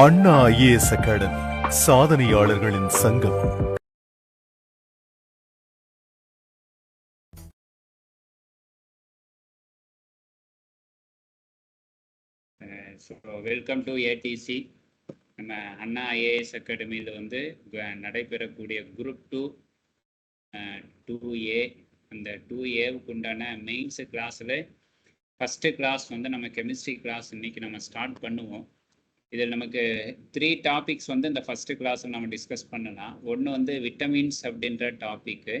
அண்ணா IAS academy சாதனையாளர்களின் சங்கம். So welcome to ADC நம்ம அண்ணா IAS அகாடமியில் வந்து நடைபெறக்கூடிய குரூப் டூ டூ ஏ அந்த டூ ஏவுக்கு உண்டான மெயின்ஸு கிளாஸில் ஃபஸ்ட்டு கிளாஸ் வந்து நம்ம கெமிஸ்ட்ரி கிளாஸ் இன்னைக்கு நம்ம ஸ்டார்ட் பண்ணுவோம். இதில் நமக்கு த்ரீ டாபிக்ஸ் வந்து இந்த ஃபஸ்ட்டு கிளாஸில் நம்ம டிஸ்கஸ் பண்ணலாம். ஒன்று வந்து விட்டமின்ஸ் அப்படின்ற டாப்பிக்கு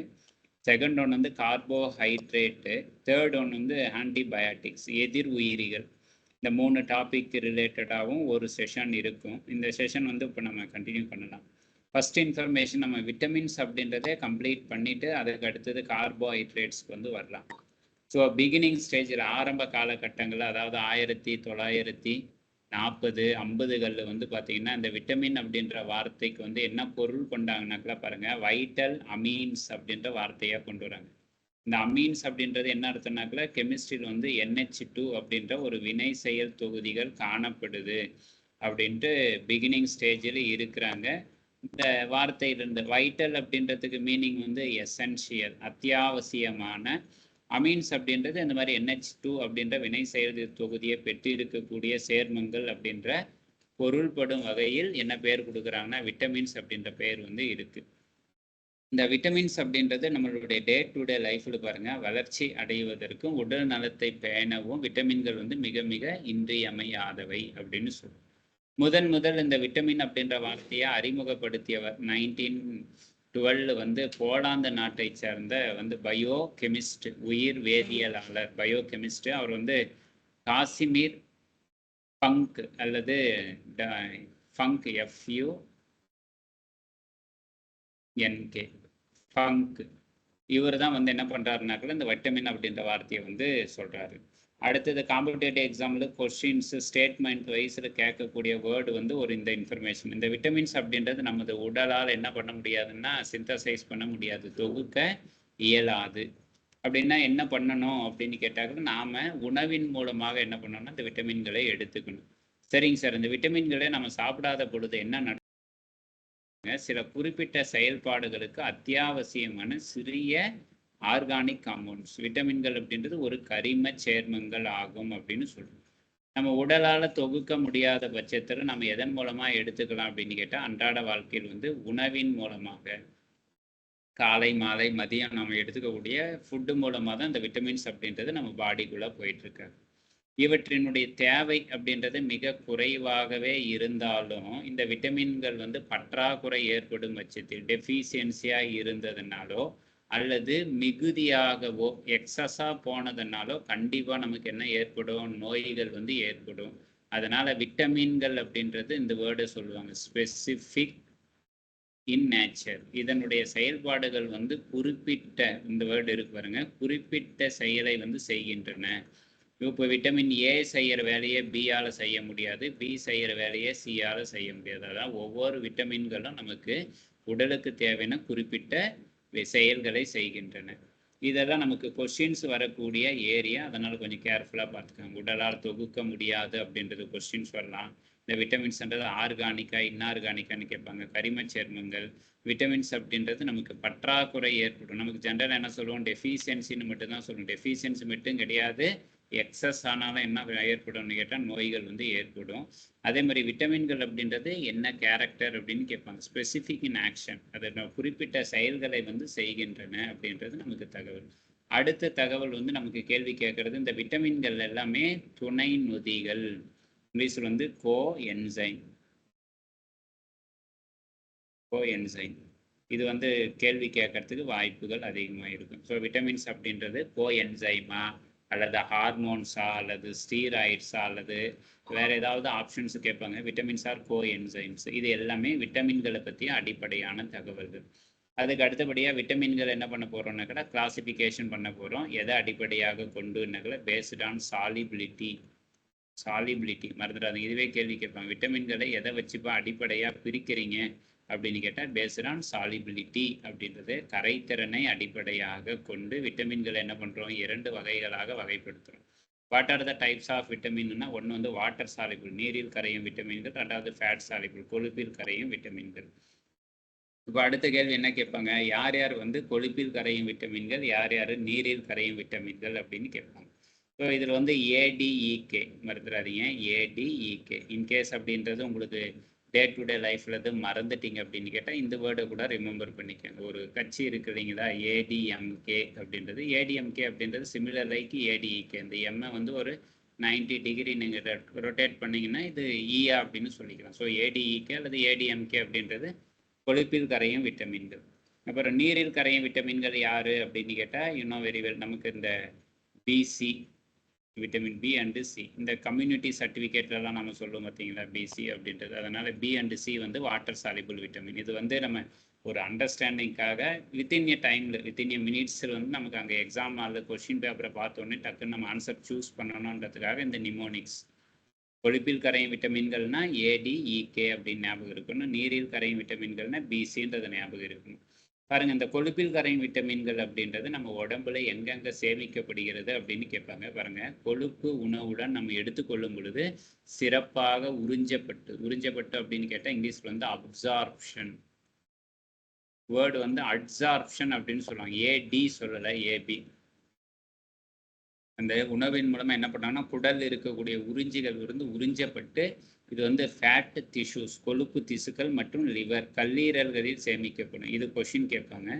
செகண்ட் ஒன் வந்து கார்போஹைட்ரேட்டு தேர்ட் ஒன் வந்து ஆன்டிபயாட்டிக்ஸ் எதிர் உயிரிகள். இந்த மூணு டாபிக் ரிலேட்டடாகவும் ஒரு செஷன் இருக்கும். இந்த செஷன் வந்து இப்போ நம்ம கண்டினியூ பண்ணலாம். ஃபர்ஸ்ட் இன்ஃபர்மேஷன் நம்ம விட்டமின்ஸ் அப்படின்றதே கம்ப்ளீட் பண்ணிவிட்டு அதுக்கு அடுத்தது கார்போஹைட்ரேட்ஸ்க்கு வந்து வரலாம். ஸோ பிகினிங் ஸ்டேஜில் ஆரம்ப காலகட்டங்களில் அதாவது ஆயிரத்தி தொள்ளாயிரத்தி நாற்பது ஐம்பதுகளில் வந்து பார்த்தீங்கன்னா இந்த விட்டமின் அப்படின்ற வார்த்தைக்கு வந்து என்ன பொருள் கொண்டாங்கனாக்கெல்லாம் பாருங்கள் வைட்டல் அமீன்ஸ் அப்படின்ற வார்த்தையாக கொண்டு வராங்க. இந்த அமீன்ஸ் அப்படின்றது என்ன அர்த்தம்னாக்கல கெமிஸ்ட்ரியில் வந்து என்ஹெச் டூ அப்படின்ற ஒரு வினை செயல் தொகுதிகள் காணப்படுது அப்படின்ட்டு பிகினிங் ஸ்டேஜில் இருக்கிறாங்க. இந்த வார்த்தையிலிருந்து வைட்டல் அப்படின்றதுக்கு மீனிங் வந்து எசென்ஷியல் அத்தியாவசியமான அமீன்ஸ் அப்படின்றது இந்த மாதிரி என்ஹெச் டூ அப்படின்ற வினை செயல் தொகுதியை பெற்று இருக்கக்கூடிய சேர்மங்கள் அப்படின்ற பொருள்படும் வகையில் என்ன பெயர் கொடுக்குறாங்கன்னா விட்டமின்ஸ் அப்படின்ற பெயர் வந்து இருக்குது இந்த விட்டமின்ஸ் அப்படின்றது நம்மளுடைய டே டு டே லைஃப்பில் பாருங்கள் வளர்ச்சி அடைவதற்கும் உடல் நலத்தை பேணவும் விட்டமின்கள் வந்து மிக மிக இன்றியமையாதவை அப்படின்னு சொல்லுவோம் முதன் முதல் இந்த விட்டமின் அப்படின்ற வார்த்தையை அறிமுகப்படுத்தியவர் நைன்டீன் டுவெல் வந்து போலாந்து நாட்டை சேர்ந்த வந்து பயோ கெமிஸ்ட் உயிர் வேதியியலாளர் பயோ கெமிஸ்ட் அவர் வந்து காசிமீர் ஃபங்க் அல்லது Funk F U N K Funk. இவர் தான் வந்து என்ன பண்ணுறாருனாக்கல இந்த வைட்டமின் அப்படின்ற வார்த்தையை வந்து சொல்கிறாரு அடுத்தது காம்படிட்டிவ் எக்ஸாமில் கொஸ்டின்ஸ் ஸ்டேட்மெண்ட் வைஸில் கேட்கக்கூடிய வேர்டு வந்து ஒரு இந்த இன்ஃபர்மேஷன் இந்த விட்டமின்ஸ் அப்படின்றது நமது உடலால் என்ன பண்ண முடியாதுன்னா சிந்தசைஸ் பண்ண முடியாது. தொகுக்க இயலாது. அப்படின்னா என்ன பண்ணணும் அப்படின்னு கேட்டாக்க நாம உணவின் மூலமாக என்ன பண்ணணும்னா இந்த விட்டமின்களை எடுத்துக்கணும். சரிங்க சார் இந்த விட்டமின்களை நம்ம சாப்பிடாத பொழுது என்ன நட சில குறிப்பிட்ட செயல்பாடுகளுக்கு அத்தியாவசியமான சிறிய ஆர்கானிக் காம்பவுண்ட்ஸ் விட்டமின்கள் அப்படின்றது ஒரு கரிம சேர்மங்கள் ஆகும் அப்படின்னு சொல்றோம். நம்ம உடலால் தொகுக்க முடியாத பட்சத்தில் நம்ம எதன் மூலமாக எடுத்துக்கலாம் அப்படின்னு கேட்டால் அன்றாட வாழ்க்கையில் வந்து உணவின் மூலமாக. காலை மாலை மதியம் நம்ம எடுத்துக்கக்கூடிய ஃபுட்டு மூலமாக தான் இந்த விட்டமின்ஸ் அப்படின்றது நம்ம பாடிக்குள்ளே போயிட்டுருக்கு. இவற்றினுடைய தேவை அப்படின்றது மிக குறைவாகவே இருந்தாலும் இந்த விட்டமின்கள் வந்து பற்றாக்குறை ஏற்படும் பட்சத்தில் டெஃபிஷியன்சியாக இருந்ததுனாலோ அல்லது மிகுதியாகவோ எக்ஸஸாக போனதுனாலோ கண்டிப்பாக நமக்கு என்ன ஏற்படும்? நோய்கள் வந்து ஏற்படும். அதனால விட்டமின்கள் அப்படின்றது இந்த வேர்டை சொல்லுவாங்க. ஸ்பெசிஃபிக் இன் நேச்சர் இதனுடைய செயல்பாடுகள் வந்து குறிப்பிட்ட இந்த வேர்டு இருக்கு பாருங்க. குறிப்பிட்ட செயலை வந்து செய்கின்றன. இப்போ விட்டமின் ஏ செய்யற வேலையை பியால செய்ய முடியாது. பி செய்யற வேலையை சியால செய்ய முடியாது. அதான் ஒவ்வொரு விட்டமின்களும் நமக்கு உடலுக்கு தேவையான குறிப்பிட்ட செயல்களை செய்கின்றன. இதெல்லாம் நமக்கு கொஸ்டின்ஸ் வரக்கூடிய ஏரியா அதனால் கொஞ்சம் கேர்ஃபுல்லாக பார்த்துக்கோங்க. உடலால் தொகுக்க முடியாது அப்படின்றது கொஸ்டின்ஸ் வரலாம். இந்த விட்டமின்ஸ்ன்றது ஆர்கானிக்கா இன்ஆர்கானிக்கான்னு கேட்பாங்க. கரிம சேர்மங்கள் விட்டமின்ஸ் அப்படின்றது நமக்கு பற்றாக்குறை ஏற்படும். நமக்கு ஜென்ரலாக என்ன சொல்லுவோம்? டெஃபிஷியன்சின்னு மட்டும் தான் சொல்லுவோம். டெஃபிஷியன்சி மட்டும் கிடையாது. எக்ஸஸ் ஆனாலும் என்ன ஏற்படும்னு கேட்டால் நோய்கள் வந்து ஏற்படும். அதே மாதிரி விட்டமின்கள் அப்படின்றது என்ன கேரக்டர் அப்படின்னு கேட்பாங்க. ஸ்பெசிஃபிக் இன் ஆக்ஷன் அது குறிப்பிட்ட செயல்களை வந்து செய்கின்றன அப்படின்றது நமக்கு தகவல். அடுத்த தகவல் வந்து நமக்கு கேள்வி கேட்கறது இந்த விட்டமின்கள் எல்லாமே துணை நொதிகள். இங்கிலீஷில் வந்து கோ என்சைன் கோ என்சைன் இது வந்து கேள்வி கேட்கறதுக்கு வாய்ப்புகள் அதிகமாக இருக்கும். ஸோ விட்டமின்ஸ் அப்படின்றது கோ என்சைமா அல்லது ஹார்மோன்ஸா அல்லது ஸ்டீராய்ட்ஸா அல்லது வேற ஏதாவது ஆப்ஷன்ஸ் கேட்பாங்க. விட்டமின்ஸ் ஆர் கோ என்சைம்ஸ் இது எல்லாமே விட்டமின்களை பற்றிய அடிப்படையான தகவல்கள். அதுக்கு அடுத்தபடியாக விட்டமின்கள் என்ன பண்ண போகிறோம்னாக்கா கிளாசிஃபிகேஷன் பண்ண போகிறோம் எதை அடிப்படையாக கொண்டுனாக்கா பேஸ்ட் ஆன் சாலிபிலிட்டி சாலிபிலிட்டி மறந்துடாதீங்க. இதுவே கேள்வி கேட்பாங்க. விட்டமின்களை எதை வச்சுப்பா அடிப்படையாக பிரிக்கிறீங்க? அப்படின்னு கேட்டால் பேஸ்ட் ஆன் சாலிபிலிட்டி அப்படின்றது கரைத்திறனை அடிப்படையாக கொண்டு விட்டமின்களை என்ன பண்ணுறோம் இரண்டு வகைகளாக வகைப்படுத்துகிறோம் what are the types of விட்டமின்னா ஒன்று வந்து வாட்டர் சாலிபிள் நீரில் கரையும் விட்டமின்கள் ரெண்டாவது ஃபேட் சாலிபிள் கொழுப்பில் கரையும் விட்டமின்கள் இப்போ அடுத்த கேள்வி என்ன கேட்பாங்க? யார் யார் வந்து கொழுப்பில் கரையும் விட்டமின்கள் யார் யார் நீரில் கரையும் விட்டமின்கள் அப்படின்னு கேட்பாங்க. ஸோ இதில் வந்து ஏடிஇகே மறந்துடாதீங்க. ஏடிஇகே இன்கேஸ் அப்படின்றது உங்களுக்கு டே டு டே லைஃப்பில் இது மறந்துட்டீங்க அப்படின்னு கேட்டால் இந்த வேர்டை கூட ரிமெம்பர் பண்ணிக்கோங்க. ஒரு கட்சி இருக்குதுங்களா ஏடிஎம்கே அப்படின்றது. ஏடிஎம்கே அப்படின்றது சிமிலர் லைக் ஏடிஇகே இந்த எம்ஐ வந்து ஒரு 90 டிகிரி நீங்கள் ரொட்டேட் பண்ணிங்கன்னா இது e இஆ அப்படின்னு சொல்லிக்கலாம். ஸோ ஏடிஇகே அல்லது ஏடிஎம்கே அப்படின்றது கொழுப்பில் கரையும் விட்டமின்கள். அப்புறம் நீரில் கரையும் விட்டமின்கள் யாரு அப்படின்னு கேட்டால் இன்னும் வெரி வெல் நமக்கு இந்த BC vitamin B and C இந்த கம்யூனிட்டி சர்டிஃபிகேட்லலாம் நம்ம சொல்லுவோம் பார்த்தீங்களா பிசி அப்படின்றது. அதனால் பி அண்டு சி வந்து வாட்டர் சாலிபிள் விட்டமின் இது வந்து நம்ம ஒரு அண்டர்ஸ்டாண்டிங்காக வித்தின் எ டைமில் வித்தின் எ மினிட்ஸில் வந்து நமக்கு அங்கே எக்ஸாம் அல்லது கொஷின் பேப்பரை பார்த்தோன்னே டக்குன்னு நம்ம ஆன்சர் சூஸ் பண்ணணுன்றதுக்காக இந்த நிமோனிக்ஸ் கொழுப்பில் கரையும் விட்டமின்கள்னா ஏடிஇகே e, அப்படின்னு ஞாபகம் இருக்கணும். நீரில் கரையும் விட்டமின்கள்னா பிசின்றது ஞாபகம் இருக்கணும். பாருங்க இந்த கொழுப்பில் கரையும் விட்டமின்கள் அப்படின்றது நம்ம உடம்புல எங்கெங்க சேமிக்கப்படுகிறது அப்படின்னு கேட்பாங்க. பாருங்க கொழுப்பு உணவுடன் நம்ம எடுத்துக்கொள்ளும் பொழுது சிறப்பாக உறிஞ்சப்பட்டு உறிஞ்சப்பட்டு அப்படின்னு கேட்டால் இங்கிலீஷ்ல வந்து அப்சார்ப்ஷன் வேர்டு வந்து அட்சார்ப்ஷன் அப்படின்னு சொல்லுவாங்க. ஏடி சொல்லலை ஏபி அந்த உணவின் மூலமா என்ன பண்ணாங்கன்னா குடல் இருக்கக்கூடிய உறிஞ்சிகள் இருந்து உறிஞ்சப்பட்டு இது வந்து ஃபேட் டிஷ்யூஸ் கொழுப்பு திசுக்கள் மற்றும் லிவர் கல்லீரல்களில் சேமிக்கப்படும். இது கொஷின் கேட்பாங்க.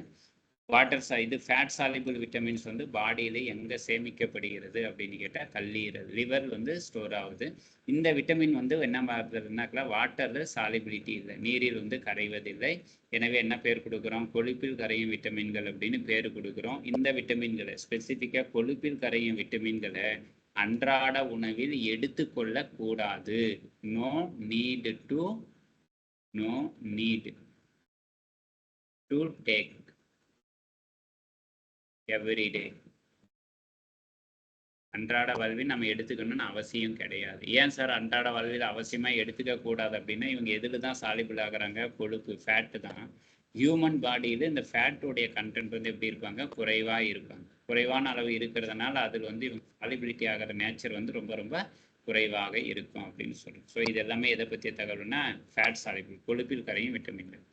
வாட்டர் சா இது ஃபேட் சாலிபிள் விட்டமின்ஸ் வந்து பாடியில் எங்கே சேமிக்கப்படுகிறது அப்படின்னு கேட்டால் கல்லீரல் லிவர் வந்து ஸ்டோர் ஆகுது. இந்த விட்டமின் வந்து என்ன ஆகுதுன்னாக்கா வாட்டரில் சாலிபிலிட்டி இல்லை. நீரில் வந்து கரைவதில்லை. எனவே என்ன பேர் கொடுக்குறோம்? கொழுப்பில் கரையும் விட்டமின்கள் அப்படின்னு பேர் கொடுக்குறோம். இந்த விட்டமின்களை ஸ்பெசிஃபிக்காக கொழுப்பில் கரையும் விட்டமின்களை அன்றாட உணவில் எடுத்துக்கொள்ள கூடாது. No need to no need to take every day அன்றாட வாழ்வில் நம்ம எடுத்துக்கணும்னு அவசியம் கிடையாது. ஏன் சார் அன்றாட வாழ்வில் அவசியமாக எடுத்துக்க கூடாது அப்படின்னா இவங்க எதில் தான் சாலிபிள் ஆகுறாங்க? கொழுப்பு ஃபேட்டு தான். ஹியூமன் பாடியில் இந்த ஃபேட்டோடைய கண்டென்ட் வந்து எப்படி இருப்பாங்க குறைவாக இருப்பாங்க குறைவான அளவு இருக்கிறதுனால அதில் வந்து இவங்க சாலிபிலிட்டி ஆகிற நேச்சர் வந்து ரொம்ப ரொம்ப குறைவாக இருக்கும் அப்படின்னு சொல்கிறோம் ஸோ இது எல்லாமே எதை பற்றிய தகவல்னா ஃபேட் சாலிபிள் கொழுப்பில் கரையும் விட்டமின்கள்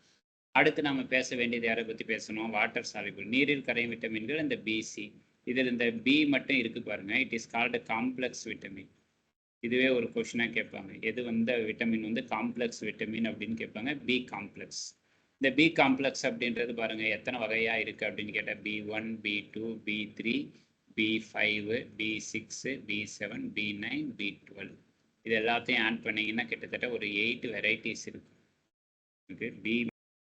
அடுத்து நம்ம பேச வேண்டியது யாரை பற்றி பேசணும்? வாட்டர் சாலிபிள் நீரில் கரையும் விட்டமின்கள் இந்த பிசி இதில் இந்த பி மட்டும் இருக்கு பாருங்கள் it is called complex vitamin இதுவே ஒரு கொஷினாக கேட்பாங்க. எது வந்து விட்டமின் வந்து காம்ப்ளெக்ஸ் விட்டமின் அப்படின்னு கேட்பாங்க? பி காம்ப்ளெக்ஸ் இந்த பி காம்ப்ளெக்ஸ் அப்படின்றது பாருங்கள் எத்தனை வகையாக இருக்குது அப்படின்னு கேட்டால் B one B two B three B five B six B seven B nine B twelve இது எல்லாத்தையும் ஆட் பண்ணீங்கன்னா கிட்டத்தட்ட ஒரு எயிட் வெரைட்டிஸ் இருக்கு ஓகே பி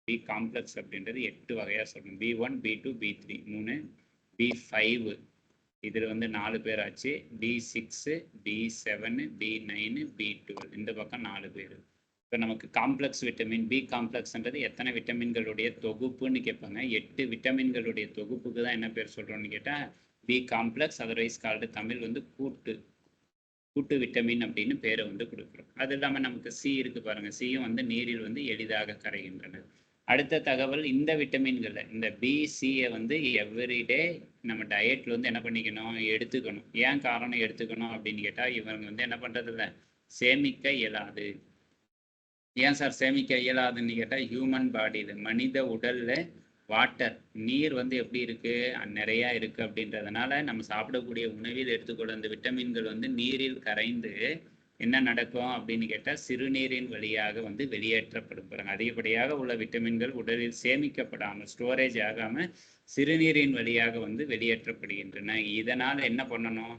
பி காம்ப்ளெக்ஸ் அப்படின்றது எட்டு வகையாக சொல்லணும் B one B two B three மூணு பி ஃபைவ் இதில் வந்து நாலு பேர் ஆச்சு. B six B seven B nine B twelve இந்த பக்கம் நாலு பேர். இப்போ நமக்கு காம்ப்ளெக்ஸ் விட்டமின் பி காம்ப்ளெக்ஸ்ன்றது எத்தனை விட்டமின்களுடைய தொகுப்புன்னு கேட்பாங்க. எட்டு விட்டமின்களுடைய தொகுப்புக்கு தான் என்ன பேர் சொல்கிறோன்னு கேட்டால் B complex otherwise called Tamil வந்து கூட்டு கூட்டு விட்டமின் அப்படின்னு பேரை வந்து கொடுக்குறோம். அது இல்லாமல் நமக்கு சி இருக்குது பாருங்கள் சியும் வந்து நீரில் வந்து எளிதாக கரைகின்றன. அடுத்த தகவல் இந்த விட்டமின்களை இந்த பிசியை வந்து எவ்ரிடே நம்ம டயட்டில் வந்து என்ன பண்ணிக்கணும்? எடுத்துக்கணும். ஏன் காரணம் எடுத்துக்கணும் அப்படின்னு கேட்டால் இவங்க வந்து என்ன பண்ணுறதில்ல சேமிக்க இயலாது. ஏன் சார் சேமிக்க இயலாதுன்னு கேட்டால் ஹியூமன் பாடியில் மனித உடலில் வாட்டர் நீர் வந்து எப்படி இருக்குது நிறையா இருக்குது அப்படின்றதுனால நம்ம சாப்பிடக்கூடிய உணவில் எடுத்துக்கொள்ள அந்த விட்டமின்கள் வந்து நீரில் கரைந்து என்ன நடக்கும் அப்படின்னு கேட்டால் சிறுநீரின் வழியாக வந்து வெளியேற்றப்படும் பாருங்க. அதிகப்படியாக உள்ள விட்டமின்கள் உடலில் சேமிக்கப்படாமல் ஸ்டோரேஜ் ஆகாமல் சிறுநீரின் வழியாக வந்து வெளியேற்றப்படுகின்றன. இதனால் என்ன பண்ணணும்?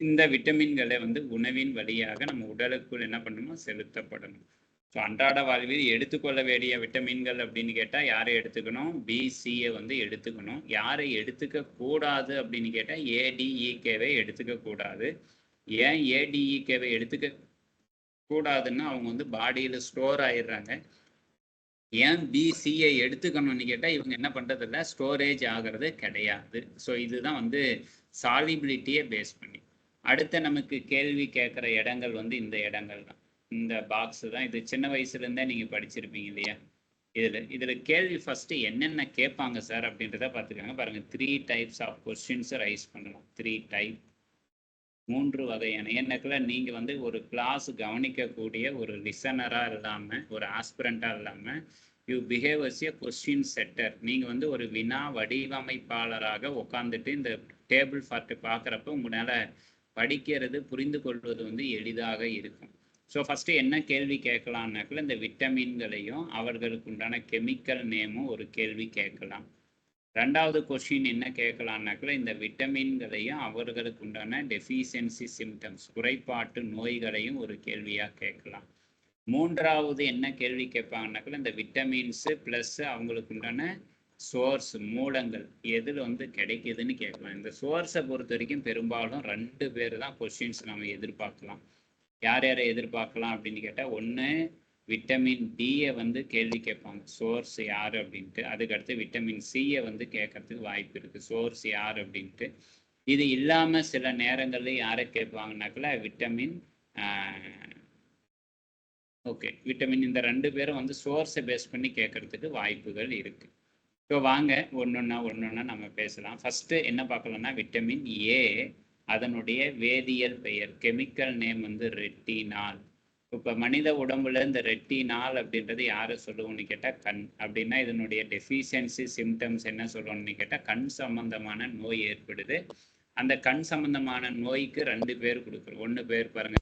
இந்த- விட்டமின்களை வந்து உணவின் வழியாக நம்ம உடலுக்குள் என்ன பண்ணணும் செலுத்தப்படணும். ஸோ அன்றாட வாழ்வில் எடுத்துக்கொள்ள வேண்டிய விட்டமின்கள் அப்படின்னு கேட்டால் யாரை எடுத்துக்கணும்? பிசியை வந்து எடுத்துக்கணும். யாரை எடுத்துக்க கூடாது அப்படின்னு கேட்டால் ஏடிஇகேவை e, எடுத்துக்க கூடாது. ஏன் ஏடிஇகேவை e, எடுத்துக்க கூடாதுன்னா அவங்க வந்து பாடியில் ஸ்டோர் ஆயிடுறாங்க. ஏன் பிசியை எடுத்துக்கணும்னு கேட்டால் இவங்க என்ன பண்ணுறதில்ல ஸ்டோரேஜ் ஆகிறது கிடையாது. ஸோ இதுதான் வந்து சாலிபிலிட்டியை பேஸ் பண்ணி. அடுத்து நமக்கு கேள்வி கேட்குற இடங்கள் வந்து இந்த இடங்கள் தான். இந்த பாக்ஸ் தான். இது சின்ன வயசுலேருந்தே நீங்கள் படிச்சிருப்பீங்க இல்லையா? இதில் இதில் கேள்வி ஃபஸ்ட்டு என்னென்ன கேட்பாங்க சார் அப்படின்றத பார்த்துக்கோங்க. பாருங்கள் த்ரீ டைப்ஸ் ஆஃப் கொஸ்டின்ஸை ரைஸ் பண்ணலாம். த்ரீ டைப் மூன்று வகையான. என்னக்குள்ள நீங்கள் வந்து ஒரு கிளாஸ் கவனிக்கக்கூடிய ஒரு லிசனராக இல்லாமல் ஒரு ஆஸ்பிரண்ட்டாக இல்லாமல் you behave as a question setter நீங்கள் வந்து ஒரு வினா வடிவமைப்பாளராக உட்காந்துட்டு இந்த டேபிள் ஃபார்ட்டு பார்க்குறப்ப உங்களால் படிக்கிறது புரிந்து கொள்வது வந்து எளிதாக இருக்கும். ஸோ ஃபஸ்ட்டு என்ன கேள்வி கேட்கலாம்னாக்கல இந்த விட்டமின்களையும் அவர்களுக்கு உண்டான கெமிக்கல் நேமும் ஒரு கேள்வி கேட்கலாம். ரெண்டாவது கொஷின் என்ன கேட்கலாம்னாக்கல இந்த விட்டமின்களையும் அவர்களுக்கு உண்டான டெஃபிஷியன்சி சிம்டம்ஸ் குறைபாட்டு நோய்களையும் ஒரு கேள்வியாக கேட்கலாம். மூன்றாவது என்ன கேள்வி கேட்பாங்கனாக்கல இந்த விட்டமின்ஸு ப்ளஸ்ஸு அவங்களுக்கு உண்டான சோர்ஸ் மூலங்கள் எதில் வந்து கிடைக்குதுன்னு கேட்கலாம். இந்த சோர்ஸை பொறுத்த வரைக்கும் பெரும்பாலும் ரெண்டு பேர் தான் கொஸ்டின்ஸ் நம்ம எதிர்பார்க்கலாம். யார் யாரை எதிர்பார்க்கலாம் அப்படின்னு கேட்டால் ஒன்று விட்டமின் டியை வந்து கேள்வி கேட்பாங்க. சோர்ஸ் யார் அப்படின்ட்டு. அதுக்கடுத்து விட்டமின் சியை வந்து கேட்கறதுக்கு வாய்ப்பு இருக்குது சோர்ஸ் யார் அப்படின்ட்டு. இது இல்லாமல் சில நேரங்களில் யாரை கேட்பாங்கனாக்கல விட்டமின் ஓகே விட்டமின் இந்த ரெண்டு பேரும் வந்து சோர்ஸை பேஸ் பண்ணி கேட்கறதுக்கு வாய்ப்புகள் இருக்குது ஸோ வாங்க ஒன்றுன்னா ஒன்றுன்னா நம்ம பேசலாம். ஃபஸ்ட்டு என்ன பார்க்கலாம்னா விட்டமின் ஏ அதனுடைய வேதியியல் பெயர். கெமிக்கல் நேம் வந்து ரெட்டினால் இப்போ மனித உடம்புல இந்த ரெட்டினால் அப்படின்றது யாரை சொல்லுவோம்னு கேட்டால் கண். அப்படின்னா இதனுடைய டெஃபிஷியன்சி சிம்டம்ஸ் என்ன சொல்லுவோன்னு கேட்டால் கண் சம்பந்தமான நோய் ஏற்படுது. அந்த கண் சம்பந்தமான நோய்க்கு ரெண்டு பேர் கொடுக்குறோம். ஒன்று பேர் பாருங்க.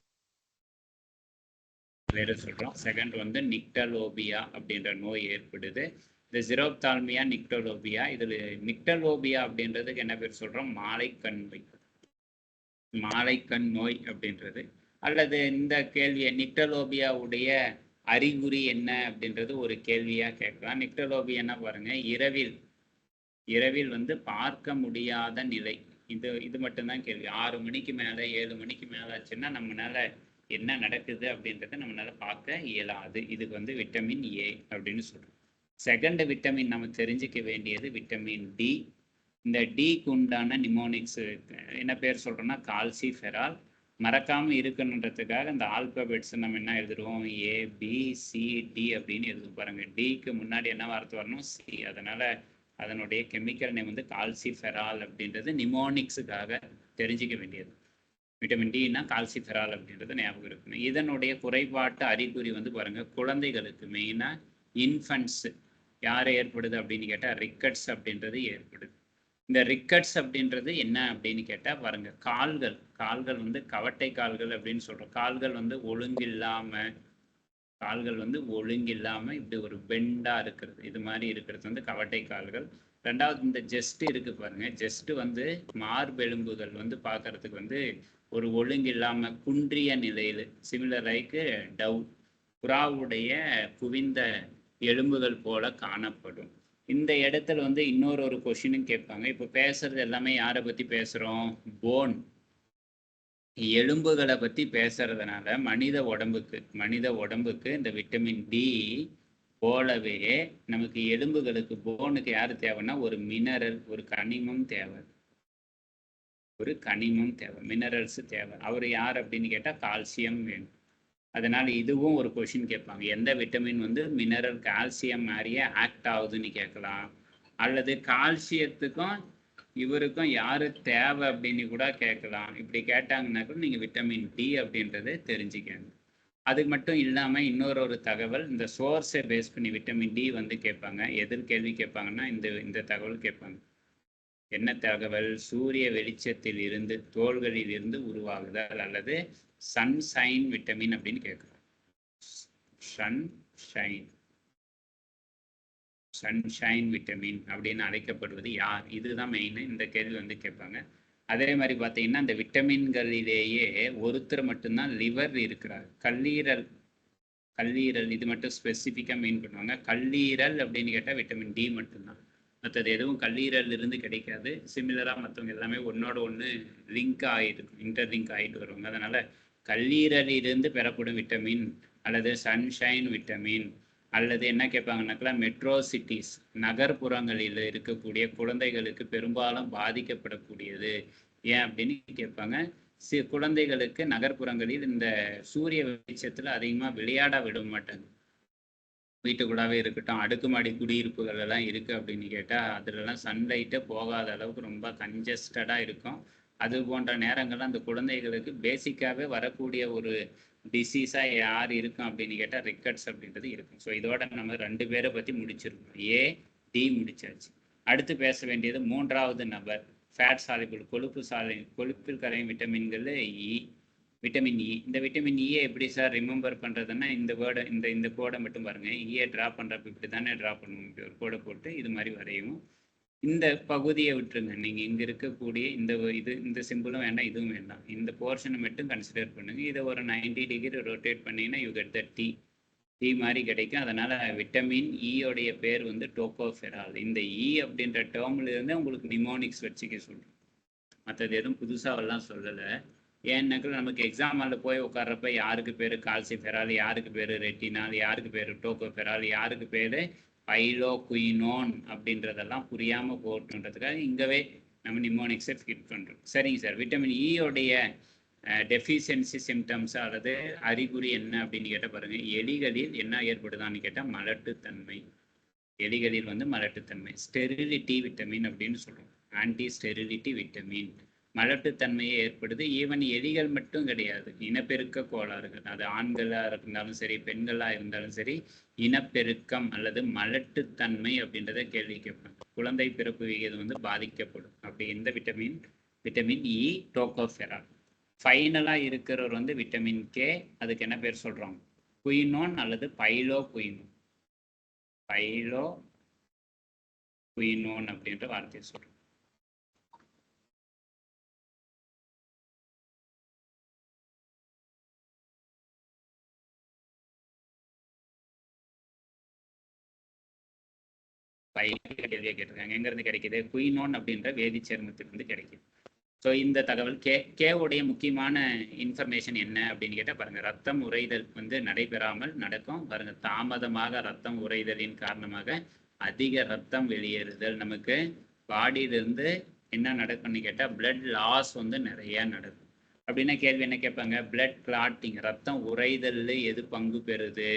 வேறு சொல்கிறோம் செகண்ட் வந்து நிக்டலோபியா அப்படின்ற நோய் ஏற்படுது. இந்த ஜிரோப்தால்மியா நிக்டலோபியா. இதில் நிக்டலோபியா அப்படின்றதுக்கு என்ன பேர் சொல்கிறோம் மாலைக்கண் நோய். மாலைக்கண் நோய் அப்படின்றது. அல்லது இந்த கேள்வியை நிக்டலோபியாவுடைய அறிகுறி என்ன அப்படின்றது ஒரு கேள்வியாக கேட்கலாம். நிக்டோலோபியா என்ன பாருங்கள் இரவில் இரவில் வந்து பார்க்க முடியாத நிலை. இது இது மட்டும்தான் கேள்வி. ஆறு மணிக்கு மேலே ஏழு மணிக்கு மேலே ஆச்சுன்னா நம்மளால என்ன நடக்குது அப்படின்றத நம்மளால பார்க்க இயலாது. இதுக்கு வந்து விட்டமின் ஏ அப்படின்னு சொல்கிறோம் செகண்ட் விட்டமின் நம்ம தெரிஞ்சுக்க வேண்டியது விட்டமின் டி இந்த டிக்கு உண்டான நிமோனிக்ஸ் என்ன பேர் சொல்கிறோன்னா கால்சி ஃபெரால் இருக்கணுன்றதுக்காக இந்த ஆல்பபெட்ஸ் நம்ம என்ன எழுதுருவோம் ஏ பி சி டி அப்படின்னு எழுது பாருங்கள் டிக்கு முன்னாடி என்ன வார்த்தை வரணும்? சி அதனால் அதனுடைய கெமிக்கல் நேம் வந்து கால்சி ஃபெரால் அப்படின்றது நிமோனிக்ஸுக்காக தெரிஞ்சிக்க வேண்டியது. விட்டமின் டினா கால்சிஃபெரால் அப்படின்றது ஞாபகம் இருக்கணும். இதனுடைய குறைபாட்டு அறிகுறி வந்து பாருங்கள் குழந்தைகளுக்கு மெயினாக இன்ஃபன்ட்ஸு யார் ஏற்படுது அப்படின்னு கேட்டால் ரிக்கட்ஸ் அப்படின்றது ஏற்படுது. இந்த ரிக்கட்ஸ் அப்படின்றது என்ன அப்படின்னு கேட்டால் பாருங்க கால்கள். கால்கள் வந்து கவட்டை கால்கள் அப்படின்னு சொல்கிறோம் கால்கள் வந்து ஒழுங்கில்லாமல் கால்கள் வந்து ஒழுங்கில்லாமல் இப்படி ஒரு பெண்டாக இருக்கிறது. இது மாதிரி இருக்கிறது வந்து கவட்டை கால்கள். ரெண்டாவது இந்த ஜெஸ்ட் இருக்கு பாருங்க. ஜெஸ்ட் வந்து மார்பெலும்புகள் வந்து பார்க்கறதுக்கு வந்து ஒரு ஒழுங்கு இல்லாம குன்றிய நிலையில் சிமிலர் லைக்கு டவ் புறாவுடைய குவிந்த எலும்புகள் போல காணப்படும். இந்த இடத்துல வந்து இன்னொரு ஒரு கொஷினும் கேட்பாங்க. இப்போ பேசுறது எல்லாமே யாரை பத்தி பேசுறோம்? போன் எலும்புகளை பத்தி பேசுறதுனால மனித உடம்புக்கு மனித உடம்புக்கு இந்த விட்டமின் டி போலவே நமக்கு எலும்புகளுக்கு போனுக்கு யார் தேவைன்னா ஒரு மினரல் ஒரு கனிமம் தேவை. ஒரு கனிமம் தேவை. மினரல்ஸ் தேவை. அவர் யார் அப்படின்னு கேட்டால் கால்சியம் வேணும். அதனால் இதுவும் ஒரு கொஷின் கேட்பாங்க. எந்த விட்டமின் வந்து மினரல் கால்சியம் மாதிரியே ஆக்ட் ஆகுதுன்னு கேட்கலாம். அல்லது கால்சியத்துக்கும் இவருக்கும் யார் தேவை அப்படின்னு கூட கேட்கலாம். இப்படி கேட்டாங்கன்னா கூட நீங்கள் விட்டமின் டி அப்படின்றத தெரிஞ்சுக்கணும் அது மட்டும் இல்லாமல் இன்னொரு ஒரு தகவல் இந்த சோர்ஸை பேஸ் பண்ணி விட்டமின் டி வந்து கேட்பாங்க. எதிர் கேள்வி கேட்பாங்கன்னா இந்த இந்த தகவல் கேட்பாங்க. என்ன தகவல்? சூரிய வெளிச்சத்தில் இருந்து தோள்களில் இருந்து உருவாகுதல் அல்லது சன்ஷைன் விட்டமின் அப்படின்னு கேட்குறோம் சன் ஷைன் சன்ஷைன் விட்டமின் அப்படின்னு அழைக்கப்படுவது யார்? இதுதான் மெயின் இந்த கேள்வி வந்து கேட்பாங்க. அதே மாதிரி பார்த்தீங்கன்னா இந்த விட்டமின்களிலேயே ஒருத்தர் மட்டும்தான் லிவர் இருக்கிறார். கல்லீரல் கல்லீரல் இது மட்டும் ஸ்பெசிஃபிக்காக மீன் பண்ணுவாங்க. கல்லீரல் அப்படின்னு கேட்டால் விட்டமின் டி மட்டும்தான். மற்றது எதுவும் கல்லீரல் இருந்து கிடைக்காது சிமிலராக மற்றவங்க எல்லாமே ஒன்னோட ஒன்று லிங்க் ஆகிட்டு இன்டர் லிங்க் ஆகிட்டு வருவாங்க அதனால் கல்லீரலிருந்து பெறப்படும் விட்டமின் அல்லது சன்ஷைன் விட்டமின் அல்லது என்ன கேட்பாங்கனாக்கா மெட்ரோ சிட்டிஸ் நகர்ப்புறங்களில் இருக்கக்கூடிய குழந்தைகளுக்கு பெரும்பாலும் பாதிக்கப்படக்கூடியது. ஏன் அப்படின்னு கேட்பாங்க. சி குழந்தைகளுக்கு நகர்ப்புறங்களில் இந்த சூரிய வெளிச்சத்தில் அதிகமாக விளையாட விட மாட்டாங்க. வீட்டுக்குள்ளாவே இருக்கட்டும் அடுக்குமாடி குடியிருப்புகள் எல்லாம் இருக்குது அப்படின்னு கேட்டால் அதுலலாம் சன்லைட்டே போகாத அளவுக்கு ரொம்ப கன்ஜஸ்டடாக இருக்கும். அது போன்ற நேரங்களில் அந்த குழந்தைகளுக்கு பேசிக்காவே வரக்கூடிய ஒரு டிசீஸா யார் இருக்கும் அப்படின்னு கேட்டா ரிக்கட்ஸ் அப்படின்றது இருக்கும். ஸோ இதோட நம்ம ரெண்டு பேரை பத்தி முடிச்சிருக்கோம். ஏ டி முடிச்சாச்சு. அடுத்து பேச வேண்டியது மூன்றாவது நபர். ஃபேட் சாலிபிள் கொழுப்பு சாலை கொழுப்பில் கரையும் விட்டமின்கள் E e, vitamin E e. இந்த விட்டமின் இயை e எப்படி சார் ரிமெம்பர் பண்ணுறதுன்னா இந்த வேர்டை இந்த இந்த கோடை மட்டும் பாருங்கள் இயை e ட்ரா பண்ணுறப்ப இப்படி தானே ட்ரா பண்ணுவோம். இப்படி ஒரு கோடை போட்டு இது மாதிரி வரையும் இந்த பகுதியை விட்டுருங்க. நீங்கள் இங்கே இருக்கக்கூடிய இந்த இது இந்த சிம்பிளும் வேண்டாம் இதுவும் வேண்டாம். இந்த போர்ஷனை மட்டும் கன்சிடர் பண்ணுங்கள் இதை ஒரு 90 டிகிரி ரொட்டேட் பண்ணிங்கன்னா you get the T T மாதிரி கிடைக்கும். அதனால் விட்டமின் இயோடைய பேர் வந்து டோகோஃபெரால் இந்த இ அப்படின்ற டேர்மில் இருந்தே உங்களுக்கு நிமோனிக்ஸ் வச்சுக்க சொல்கிறேன் மற்றது எதுவும் புதுசாவெல்லாம் சொல்லலை. ஏன்னாக்கா நமக்கு எக்ஸாம் ஹாலில் போய் உட்கார்றப்ப யாருக்கு பேர் கால்சிஃபெரால் யாருக்கு பேர் ரெட்டினால் யாருக்கு பேர் டோகோஃபெரால் யாருக்கு பேர் பைலோ குயினோன் அப்படின்றதெல்லாம் புரியாமல் போட்டுன்றதுக்காக இங்கவே நம்ம நிமோனிக்ஸை ஃபிட் பண்ணுறோம் சரிங்க சார். விட்டமின் இயோடைய டெஃபிஷியன்சி சிம்டம்ஸ் அல்லது அறிகுறி என்ன அப்படின்னு கேட்டால் பாருங்கள் எலிகளில் என்ன ஏற்படுதான்னு கேட்டால் மலட்டுத்தன்மை. எலிகளில் வந்து மலட்டுத்தன்மை. ஸ்டெரிலிட்டி விட்டமின் அப்படின்னு சொல்கிறோம் ஆன்டி ஸ்டெரிலிட்டி விட்டமின் மலட்டுத்தன்மையை ஏற்படுது. ஈவன் எலிகள் மட்டும் கிடையாது. இனப்பெருக்க கோளாறுகள். அது ஆண்களாக இருந்தாலும் சரி பெண்களாக இருந்தாலும் சரி இனப்பெருக்கம் அல்லது மலட்டுத்தன்மை அப்படின்றத கேள்வி கேட்பாங்க. குழந்தை பிறப்பு விகிதம் வந்து பாதிக்கப்படும். அப்படி எந்த விட்டமின் விட்டமின் இ டோக்கோஃபெரால் ஃபைனலாக இருக்கிறவர் வந்து விட்டமின் கே அதுக்கு என்ன பேர் சொல்கிறோம் குயினோன் அல்லது பைலோ குயினோன் பைலோ குயினோன் அப்படின்ற வார்த்தையை சொல்கிறோம் கேட்டிருக்காங்க எங்க கேட்டிருக்காங்க. எங்கேருந்து கிடைக்குது? குயினோன் அப்படின்ற வேதிச்சேர்மத்திலிருந்து கிடைக்குது. ஸோ இந்த தகவல் கே கேவுடைய முக்கியமான இன்ஃபர்மேஷன் என்ன அப்படின்னு கேட்டால் பாருங்க. ரத்தம் உறைதல் வந்து நடைபெறாமல் நடக்கும். பாருங்க தாமதமாக ரத்தம் உறைதலின் காரணமாக அதிக ரத்தம் வெளியேறுதல். நமக்கு பாடியிலிருந்து என்ன நடக்கும்னு கேட்டால் பிளட் லாஸ் வந்து நிறைய நடக்கும். அப்படின்னா கேள்வி என்ன கேட்பாங்க? பிளட் கிளாட்டிங் ரத்தம் உறைதல்ல எது பங்கு பெறுது?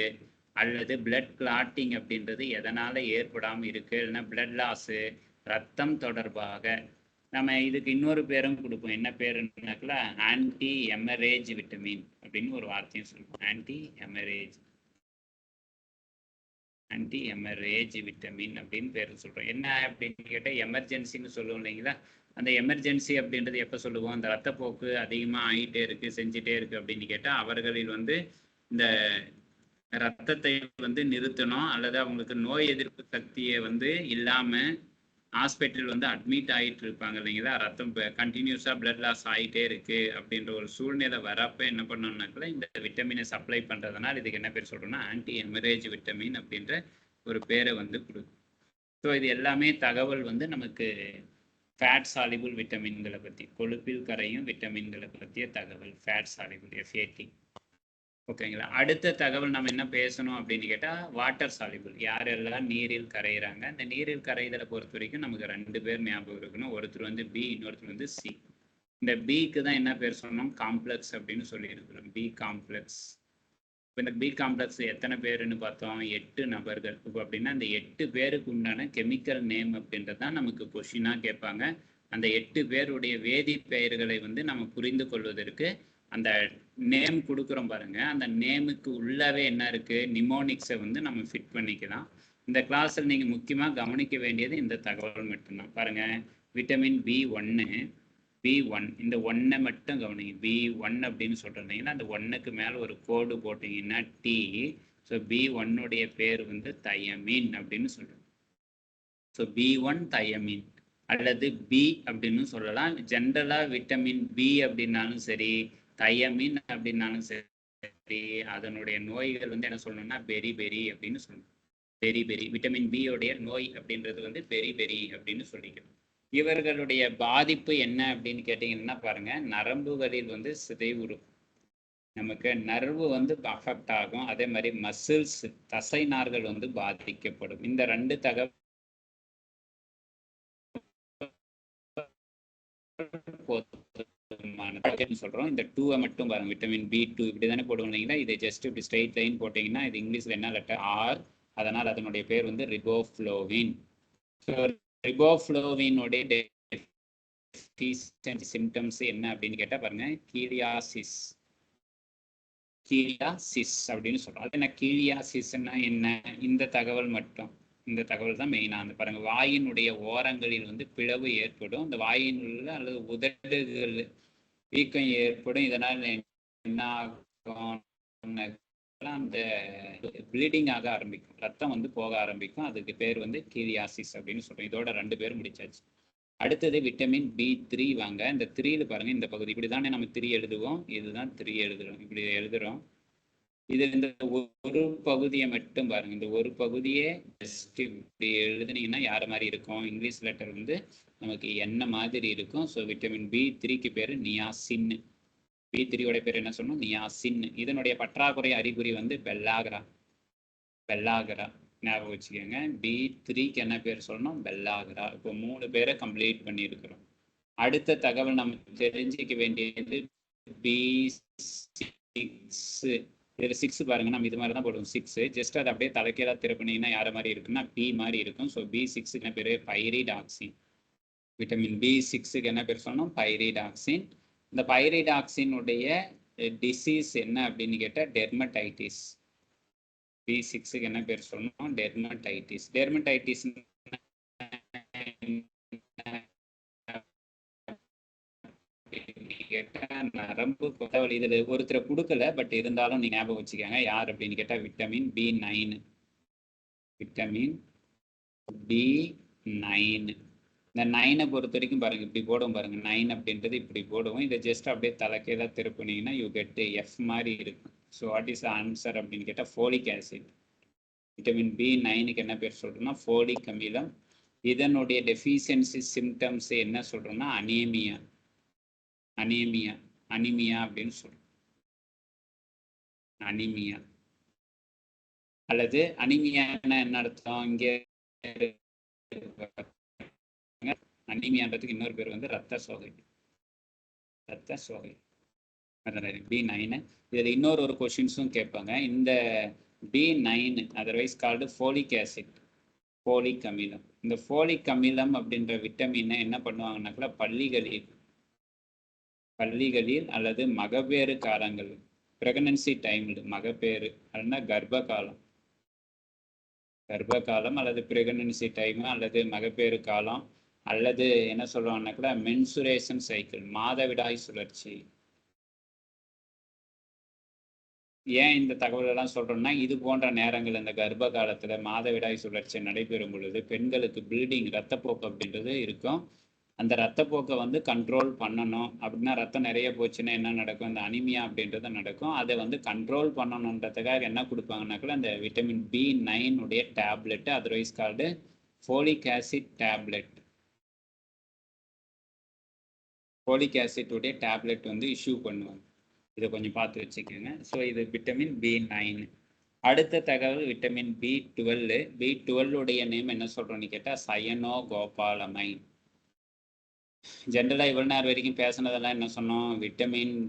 அல்லது பிளட் கிளாட்டிங் அப்படின்றது எதனால் ஏற்படாமல் இருக்கு? இல்லைன்னா பிளட் லாஸு ரத்தம் தொடர்பாக. நம்ம இதுக்கு இன்னொரு பேரும் கொடுப்போம். என்ன பேருனாக்கல ஆன்டி எமரேஜ் விட்டமின் அப்படின்னு ஒரு வார்த்தையும் சொல்லுவோம். Anti haemorrhage anti haemorrhage vitamin அப்படின்னு பேர் சொல்கிறோம் என்ன அப்படின்னு கேட்டால் எமர்ஜென்சின்னு சொல்லுவோம் இல்லைங்களா? அந்த எமர்ஜென்சி அப்படின்றது எப்போ சொல்லுவோம்? அந்த ரத்தப்போக்கு அதிகமாக ஆகிட்டே இருக்குது செஞ்சுட்டே இருக்கு அப்படின்னு கேட்டால் அவர்களில் வந்து இந்த ரத்தத்தை வந்து நிறுத்தணும் அல்லது அவங்களுக்கு நோய் எதிர்ப்பு சக்தியை வந்து இல்லாம ஹாஸ்பிட்டல் வந்து அட்மிட் ஆகிட்டு இருப்பாங்க இல்லைங்களா? ரத்தம் கண்டினியூஸாக பிளட் லாஸ் ஆகிட்டே இருக்கு அப்படின்ற ஒரு சூழ்நிலை வரப்ப என்ன பண்ணணும்னாக்கல இந்த விட்டமினை சப்ளை பண்ணுறதுனால இதுக்கு என்ன பேர் சொல்கிறோம்னா ஆன்டி எமரேஜ் விட்டமின் அப்படின்ற ஒரு பேரை வந்து கொடுக்கும். ஸோ இது எல்லாமே தகவல் வந்து நமக்கு ஃபேட் சாலிபிள் விட்டமின்களை பற்றி கொழுப்பில் கரையும் விட்டமின்களை பற்றிய தகவல் ஃபேட் சாலிபிள் எஃப்ஏடி ஓகேங்களா? அடுத்த தகவல் நம்ம என்ன பேசணும் அப்படின்னு கேட்டால் வாட்டர் சாலிபிள் யாரெல்லாம் நீரில் கரையிறாங்க அந்த நீரில் கரைதலை பொறுத்த வரைக்கும் நமக்கு ரெண்டு பேர் ஞாபகம் இருக்கணும். ஒருத்தர் வந்து பி இன்னொருத்தர் வந்து சி இந்த பிக்கு தான் என்ன பேர் சொன்னோம்? காம்ப்ளெக்ஸ் அப்படின்னு சொல்லியிருக்கிறோம். பி காம்ப்ளெக்ஸ் இப்போ இந்த பி காம்ப்ளெக்ஸ் எத்தனை பேருன்னு பார்த்தோம்? எட்டு நபர்கள். இப்போ அப்படின்னா அந்த எட்டு பேருக்கு உண்டான கெமிக்கல் நேம் அப்படின்றது தான் நமக்கு கொஷினாக கேட்பாங்க. அந்த எட்டு பேருடைய வேதி பெயர்களை வந்து நம்ம புரிந்து கொள்வதற்கு அந்த நேம் கொடுக்குறோம் பாருங்க. அந்த நேமுக்கு உள்ளவே என்ன இருக்கு? நிமோனிக்ஸை வந்து நம்ம ஃபிட் பண்ணிக்கலாம். இந்த கிளாஸில் நீங்கள் முக்கியமாக கவனிக்க வேண்டியது இந்த தகவல் மட்டும்தான். பாருங்க. விட்டமின் பி ஒன்று பி ஒன் இந்த ஒன்னை மட்டும் கவனிங்க. பி ஒன் அப்படின்னு சொல்கிறீங்கன்னா அந்த ஒன்னுக்கு மேலே ஒரு கோடு போட்டிங்கன்னா டி ஸோ பி ஒன்னுடைய பேர் வந்து தயமின் அப்படின்னு சொல்கிறோம் ஸோ பி ஒன் தயமின் அல்லது பி அப்படின்னு சொல்லலாம். ஜென்ரலாக விட்டமின் பி அப்படின்னாலும் சரி தையமின் அப்படின்னாலும் சரி அதனுடைய நோய்கள் வந்து என்ன சொல்லணும்னா பெரி பெரி அப்படின்னு சொல்லணும் பெரி பெரி விட்டமின் பி உடைய நோய் அப்படின்றது வந்து பெரி பெரி அப்படின்னு சொல்லிக்கணும் இவர்களுடைய பாதிப்பு என்ன அப்படின்னு கேட்டிங்கன்னா பாருங்க நரம்புகளில் வந்து சிதைவுறும் நமக்கு நர்வு வந்து அஃபெக்ட் ஆகும். அதே மாதிரி மசில்ஸ் தசை நார்கள் வந்து பாதிக்கப்படும். இந்த ரெண்டு தகவல் விதமான சொல்றோம். இந்த டூவை மட்டும் பாருங்க. விட்டமின் பி டூ இப்படி தானே போடுவோம் இல்லைங்களா? இதை ஜஸ்ட் இப்படி ஸ்ட்ரெயிட் லைன் போட்டிங்கன்னா இது இங்கிலீஷ்ல என்ன லெட்டர் ஆர் அதனால் அதனுடைய பேர் வந்து ரிபோஃப்ளோவின் ஸோ ரிபோஃப்ளோவினுடைய டெஃபிஷியன்சி சிம்டம்ஸ் என்ன அப்படின்னு கேட்டால் பாருங்க. கீரியாசிஸ். கீரியாசிஸ் அப்படின்னு சொல்கிறோம் அது என்ன? கீரியாசிஸ்னா என்ன? இந்த தகவல் மட்டும். இந்த தகவல் தான் மெயினாக அந்த பாருங்கள் வாயினுடைய ஓரங்களில் வந்து பிளவு ஏற்படும். இந்த வாயின் உள்ள அல்லது உதடுகள் வீக்கம் ஏற்படும். இதனால் என்ன ஆகும் அந்த ப்ளீடிங் ஆக ஆரம்பிக்கும். ரத்தம் வந்து போக ஆரம்பிக்கும். அதுக்கு பேர் வந்து கீரியாசிஸ் அப்படின்னு சொல்கிறோம் இதோட ரெண்டு பேரும் முடிச்சாச்சு. அடுத்தது விட்டமின் பி த்ரீ வாங்க. இந்த த்ரீல பாருங்கள் இந்த பகுதி இப்படி தானே நம்ம த்ரீ எழுதுவோம். இதுதான் த்ரீ எழுதுகிறோம் இப்படி எழுதுகிறோம் இது இந்த ஒரு பகுதியை மட்டும் பாருங்க. இந்த ஒரு பகுதியே ஜஸ்ட் இப்படி எழுதுனீங்கன்னா யார மாதிரி இருக்கும்? இங்கிலீஷ் லெட்டர் வந்து நமக்கு என்ன மாதிரி இருக்கும்? ஸோ விட்டமின் பி த்ரீக்கு பேர் நியாசின் பி த்ரீயோட பேர் என்ன சொன்னோம் நியாசின் இதனுடைய பற்றாக்குறை அறிகுறி வந்து பெல்லாகரா பெல்லாகரா ஞாபகம் வச்சுக்கோங்க. பி த்ரீக்கு என்ன பேர் சொல்லணும்? பெல்லாகரா இப்போ மூணு பேரை கம்ப்ளீட் பண்ணியிருக்கிறோம். அடுத்த தகவல் நம்ம தெரிஞ்சிக்க வேண்டியது பி சிக்ஸ் இதில் சிக்ஸ் பாருங்க நம்ம இது மாதிரி தான் போடுவோம். சிக்ஸ் ஜஸ்ட் அதை அப்படியே தலைக்கீழா திருப்பினீங்கன்னா யார மாதிரி இருக்குன்னா பி மாதிரி இருக்கும். ஸோ பி சிக்ஸுக்கு என்ன பேர்? பைரிடாக்சின் விட்டமின் பி சிக்ஸுக்கு என்ன பேர் சொன்னோம்? பைரிடாக்சின் இந்த பைரிடாக்சினுடைய டிசீஸ் என்ன அப்படின்னு கேட்டால் டெர்மடைட்டிஸ் பி சிக்ஸுக்கு என்ன பேர் சொன்னோம்? டெர்மடைட்டிஸ் டெர்மடைட்டிஸ் கேட்டா நரம்பு கொத்தவலி இதுல ஒருத்தரை கொடுக்கல பட் இருந்தாலும் நீ ஞாபகம் வச்சுக்கோங்க. யார் அப்படின்னு கேட்டா vitamin B nine vitamin B nine இந்த நைனை பொறுத்த வரைக்கும் பாருங்க இப்படி போடும் பாருங்க. நைன் அப்படின்றது இப்படி போடுவோம். இதை ஜஸ்ட் அப்படியே தலைக்கீழ திருப்பினீங்கன்னா யூ கெட் எஃப் மாதிரி இருக்கும். ஸோ வாட் இஸ் ஆன்சர் அப்படின்னு கேட்டால் ஃபோலிக் ஆசிட் விட்டமின் பி நைனுக்கு என்ன பேர் சொல்றோம்னா ஃபோலிக் அமிலம். இதனுடைய டெஃபிஷியன்சி சிம்டம்ஸ் என்ன சொல்றோம்னா அனீமியா அனீமியா அனிமியா அப்படின்னு சொல்றோம். அனிமியா. அல்லது அனிமியான்னா என்ன அர்த்தம்? இங்கே அனிமியான்றதுக்கு இன்னொரு பேர் வந்து ரத்த சோகை. ரத்த சோகை. பி நைனு இதில் இன்னொரு ஒரு கொஷின்ஸும் கேட்பாங்க. இந்த B nine otherwise called folic acid folic அமிலம் இந்த ஃபோலிக் அமிலம் அப்படின்ற விட்டமினை என்ன பண்ணுவாங்கன்னாக்கா பள்ளிகளில் பள்ளிகளில் அல்லது மகப்பேறு காலங்கள் பிரெக்னன்சி டைமில் மகப்பேறு அல்லனா கர்ப்ப காலம் கர்ப்ப காலம் அல்லது பிரெக்னன்சி டைம் அல்லது மகப்பேறு காலம் அல்லது என்ன சொல்லுவாங்கன்னாக்கா மென்சுரேஷன் சைக்கிள் மாதவிடாய் சுழற்சி. ஏன் இந்த தகவலெல்லாம் சொல்கிறோம்னா இது போன்ற நேரங்கள் இந்த கர்ப்ப காலத்தில் மாதவிடாய் சுழற்சி நடைபெறும் பொழுது பெண்களுக்கு ப்ளீடிங் ரத்தப்போக்கு அப்படின்றது இருக்கும். அந்த ரத்தப்போக்கை வந்து கண்ட்ரோல் பண்ணணும். அப்படின்னா ரத்தம் நிறைய போச்சுன்னா என்ன நடக்கும்? இந்த அனிமியா அப்படின்றது நடக்கும். அதை வந்து கண்ட்ரோல் பண்ணணுன்றதுக்காக என்ன கொடுப்பாங்கனாக்கா அந்த விட்டமின் பி நைன் உடைய tablet otherwise called folic acid tablet folic acid உடைய டேப்லெட் வந்து இஷ்யூ பண்ணுவாங்க. இதை கொஞ்சம் பார்த்து வச்சுக்கோங்க. ஸோ இது விட்டமின் பி நைன் அடுத்த தகவல் விட்டமின் பி டுவெல் பி டுவெல்லுடைய நேம் என்ன சொல்கிறோன்னு கேட்டால் சயனோ கோபாலமைன் ஜென்ரலாக இவ்வளோ நேரம் வரைக்கும் பேசுனதெல்லாம் என்ன சொன்னோம்? விட்டமின்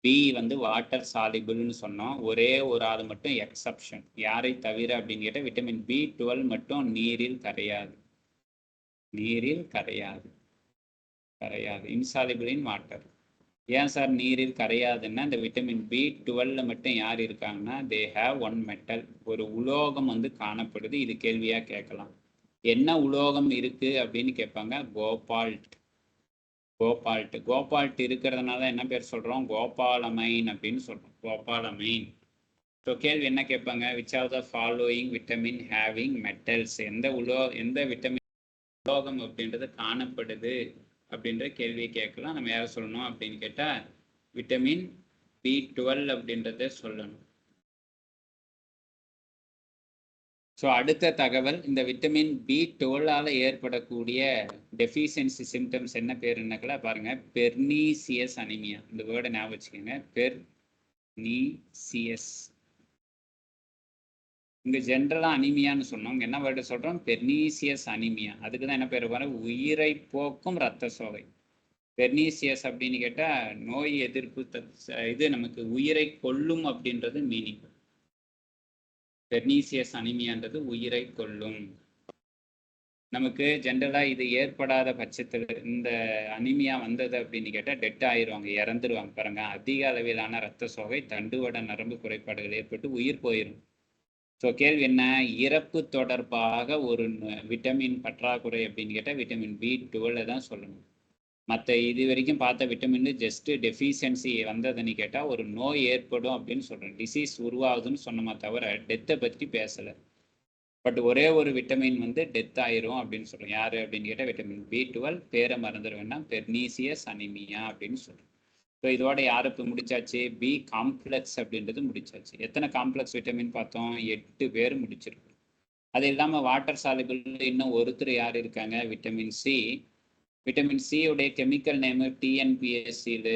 பி வந்து வாட்டர் சாலிபிள்னு சொன்னோம். ஒரே ஒரு ஆள் மட்டும் எக்ஸப்ஷன் யாரை தவிர அப்படின்னு கேட்டால் விட்டமின் பி டுவெல் மட்டும் நீரில் கரையாது. நீரில் கரையாது. கரையாது. இன்சாலிபிள் இன் வாட்டர் ஏன் சார் நீரில் கரையாதுன்னா இந்த விட்டமின் பி டுவெல்ல மட்டும் யார் இருக்காங்கன்னா தே ஹேவ் ஒன் மெட்டல் ஒரு உலோகம் வந்து காணப்படுது. இது கேள்வியாக கேட்கலாம். என்ன உலோகம் இருக்கு அப்படின்னு கேட்பாங்க? கோபால்ட் கோபால்ட்டு கோபால்ட் இருக்கிறதுனால என்ன பேர் சொல்கிறோம் கோபாலமைன் அப்படின்னு சொல்கிறோம் கோபாலமைன். ஸோ கேள்வி என்ன கேட்பாங்க? Which are the following vitamin having metals எந்த உலோ எந்த விட்டமின் உலோகம் அப்படின்றது காணப்படுது? அப்படின்ற கேள்வியை கேட்கலாம். நம்ம யாரை சொல்லணும் அப்படின்னு கேட்டால் விட்டமின் பி டுவெல் அப்படின்றத சொல்லணும். ஸோ அடுத்த தகவல் இந்த விட்டமின் பி டுவெல்லால் ஏற்படக்கூடிய டெஃபிஷியன்சி சிம்டம்ஸ் என்ன பேருன்னாக்கல பாருங்கள் பெர்னீசியஸ் அனிமியா இந்த வேர்டை ஞாபகம் வச்சுக்கோங்க. பெர்னீசியஸ் இங்கே ஜென்ரலாக அனிமியான்னு சொன்னோம். என்ன வேர்டு சொல்கிறோம் பெர்னீசியஸ் அனிமியா அதுக்கு தான் என்ன பேர் பாருங்கள் உயிரை போக்கும் ரத்த சோகை. பெர்னீசியஸ் அப்படின்னு கேட்டால் நோய் எதிர்ப்பு தத்- இது நமக்கு உயிரை கொல்லும் அப்படின்றது மீனிங் பெர்னீசியஸ் அனிமியான்றது உயிரை கொள்ளும் நமக்கு ஜென்ரலாக இது ஏற்படாத பட்சத்தில் இந்த அனிமியா வந்தது அப்படின்னு கேட்டால் டெட் ஆயிருவாங்க இறந்துருவாங்க பாருங்க. அதிக அளவிலான ரத்த சோகை தண்டுவட நரம்பு குறைபாடுகள் ஏற்பட்டு உயிர் போயிடும் ஸோ கேள்வி என்ன? இறப்பு தொடர்பாக ஒரு விட்டமின் பற்றாக்குறை அப்படின்னு கேட்டால் விட்டமின் பி டுவெல்ல தான் சொல்லணும். மற்ற இது வரைக்கும் பார்த்த விட்டமின் ஜஸ்ட் டெஃபிஷியன்சி வந்ததுன்னு கேட்டால் ஒரு நோய் ஏற்படும் அப்படின்னு சொல்கிறேன் டிசீஸ் உருவாகுதுன்னு சொன்னமா தவிர டெத்தை பற்றி பேசலை. பட் ஒரே ஒரு விட்டமின் வந்து டெத் ஆயிரும் அப்படின்னு சொல்கிறேன் யார் அப்படின்னு கேட்டால் விட்டமின் பி டுவெல் பேரை மறந்துட வேண்டாம். பெர்னீசியஸ் அனிமியா அப்படின்னு சொல்கிறேன் ஸோ இதோட யாருக்கு முடிச்சாச்சு? பி காம்ப்ளெக்ஸ் அப்படின்றது முடிச்சாச்சு. எத்தனை காம்ப்ளெக்ஸ் விட்டமின் பார்த்தோம்? எட்டு பேர் முடிச்சிருக்கோம். அது இல்லாமல் வாட்டர் சாலிபிள் இன்னும் ஒருத்தர் யார் இருக்காங்க? விட்டமின் சி விட்டமின் சி உடைய கெமிக்கல் நேமு டிஎன்பிஎஸ்சியில்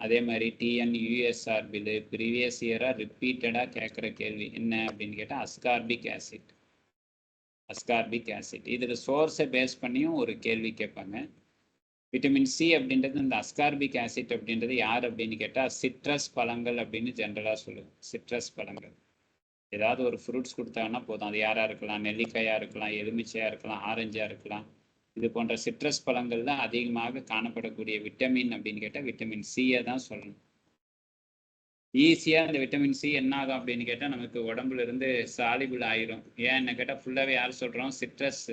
அதே மாதிரி டிஎன் யூஎஸ்ஆர்பியில் ப்ரீவியஸ் இயராக ரிப்பீட்டடாக கேட்குற கேள்வி என்ன அப்படின்னு கேட்டால் அஸ்கார்பிக் ஆசிட் அஸ்கார்பிக் ஆசிட் இதில் சோர்ஸை பேஸ் பண்ணியும் ஒரு கேள்வி கேட்பாங்க. விட்டமின் சி அப்படின்றது இந்த அஸ்கார்பிக் ஆசிட் அப்படின்றது யார் அப்படின்னு கேட்டால் சிட்ரஸ் பழங்கள் அப்படின்னு ஜென்ரலாக சொல்லுவோம் சிட்ரஸ் பழங்கள். ஏதாவது ஒரு ஃப்ரூட்ஸ் கொடுத்தாங்கன்னா போதும். அது யாராக இருக்கலாம்? நெல்லிக்காயாக இருக்கலாம் எலுமிச்சையாக இருக்கலாம் ஆரஞ்சாக இருக்கலாம். இது போன்ற சிட்ரஸ் பழங்கள்ல அதிகமாக காணப்படக்கூடிய விட்டமின் அப்படின்னு கேட்டால் விட்டமின் சியை தான் சொல்லணும். ஈஸியாக இந்த விட்டமின் சி என்ன ஆகும் அப்படின்னு கேட்டால் நமக்கு உடம்புல இருந்து சாலிபிள் ஆயிரும். ஏன் என்ன கேட்டால் ஃபுல்லாகவே யார் சொல்கிறோம் சிட்ரஸ்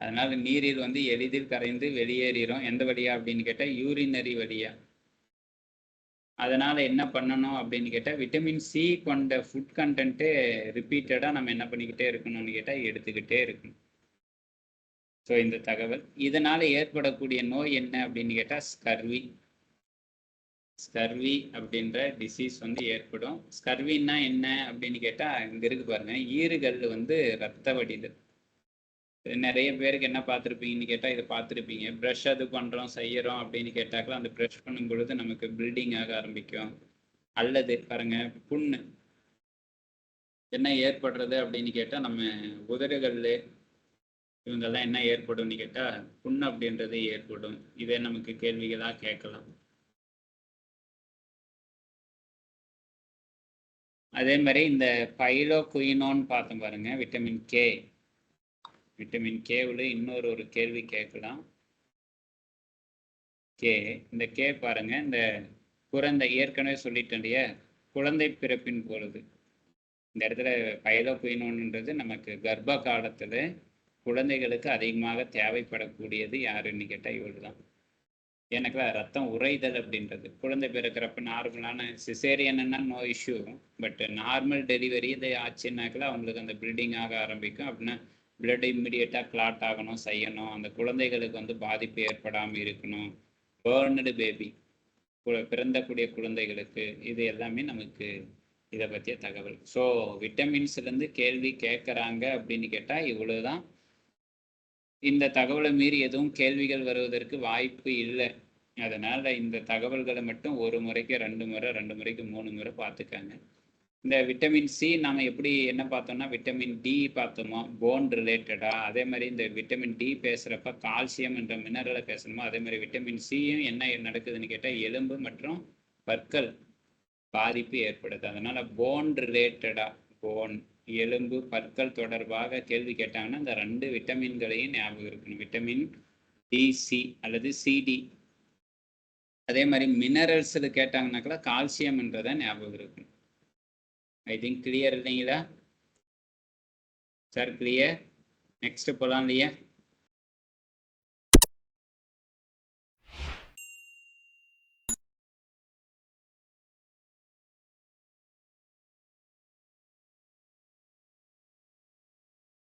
அதனால நீரில் வந்து எளிதில் கரைந்து வெளியேறிடும் எந்த வழியா அப்படின்னு கேட்டால் யூரினரி வழியா. அதனால என்ன பண்ணணும் அப்படின்னு கேட்டால் விட்டமின் சி கொண்ட ஃபுட் கண்டென்ட்டு ரிப்பீட்டடாக நம்ம என்ன பண்ணிக்கிட்டே இருக்கணும்னு கேட்டால் எடுத்துக்கிட்டே இருக்கணும். ஸோ இந்த தகவல். இதனால் ஏற்படக்கூடிய நோய் என்ன அப்படின்னு கேட்டால் ஸ்கர்வி ஸ்கர்வி அப்படின்ற டிசீஸ் வந்து ஏற்படும். ஸ்கர்வின்னா என்ன அப்படின்னு கேட்டால் இங்கே இருக்கு பாருங்க. ஈறுகள் வந்து ரத்த வடிதல். நிறைய பேருக்கு என்ன பார்த்துருப்பீங்கன்னு கேட்டால் இதை பார்த்துருப்பீங்க. ப்ரஷ் அது பண்ணுறோம் செய்யறோம் அப்படின்னு கேட்டாக்கா அந்த ப்ரஷ் பண்ணும் பொழுது நமக்கு பில்டிங் ஆக ஆரம்பிக்கும். அல்லது பாருங்க புண்ணு. என்ன ஏற்படுறது அப்படின்னு கேட்டால் நம்ம உதடுகள்ல இவங்கெல்லாம் என்ன ஏற்படும்னு கேட்டால் புண் அப்படின்றது ஏற்படும். இதே நமக்கு கேள்விகளாக கேட்கலாம். அதே மாதிரி இந்த பைலோ குயினோன்னு பார்த்தோம் பாருங்க விட்டமின் கே விட்டமின் கேவில் இன்னொரு ஒரு கேள்வி கேட்கலாம். கே இந்த கே பாருங்க இந்த குழந்தை ஏற்கனவே சொல்லிட்டேன் இல்லையா? குழந்தை பிறப்பின் பொழுது. இந்த இடத்துல பைலோ குயினோன்றது நமக்கு கர்ப்ப காலத்தில் குழந்தைகளுக்கு அதிகமாக தேவைப்படக்கூடியது யாருன்னு கேட்டால் இவள் தான் எனக்கு ரத்தம் உறைதல் அப்படின்றது. குழந்தை பிறக்கிறப்ப நார்மலான சிசேரியன்னா no issue but normal delivery இது ஆச்சுன்னாக்கல அவங்களுக்கு அந்த பில்டிங் ஆக ஆரம்பிக்கும். அப்படின்னா பிளட் இம்மிடியட்டாக கிளாட் ஆகணும் செய்யணும். அந்த குழந்தைகளுக்கு வந்து பாதிப்பு ஏற்படாமல் இருக்கணும். பேர்னடு பேபி பிறந்தக்கூடிய குழந்தைகளுக்கு இது எல்லாமே நமக்கு இதை பற்றிய தகவல். ஸோ விட்டமின்ஸ்லேருந்து கேள்வி கேட்குறாங்க அப்படின்னு கேட்டால் இவ்வளோ தான் இந்த தகவலை மீறி எதுவும் கேள்விகள் வருவதற்கு வாய்ப்பு இல்லை. அதனால் இந்த தகவல்களை மட்டும் ஒரு முறைக்கு ரெண்டு முறை ரெண்டு முறைக்கு மூணு முறை பார்த்துக்காங்க. இந்த விட்டமின் சி நாம் எப்படி என்ன பார்த்தோம்னா விட்டமின் டி பார்த்தோமோ போன் ரிலேட்டடாக அதே மாதிரி இந்த விட்டமின் டி பேசுகிறப்ப கால்சியம் என்ற மினரலை பேசணுமோ? அதே மாதிரி விட்டமின் சியும் என்ன நடக்குதுன்னு கேட்டால் எலும்பு மற்றும் பற்கள் பாதிப்பு ஏற்படுது. அதனால் போன் ரிலேட்டடாக போன் எலும்பு பற்கள் தொடர்பாக கேள்வி கேட்டாங்கன்னா இந்த ரெண்டு விட்டமின்களையும் ஞாபகம் இருக்கணும். விட்டமின் டிசி அல்லது சிடி அதே மாதிரி மினரல்ஸில் கேட்டாங்கன்னாக்கா கால்சியம்ன்றதை ஞாபகம் இருக்கணும். ஐ திங்க் கிளியர் இல்லைங்களா? சார் கிளியர் நெக்ஸ்ட் போகலாம் இல்லையா?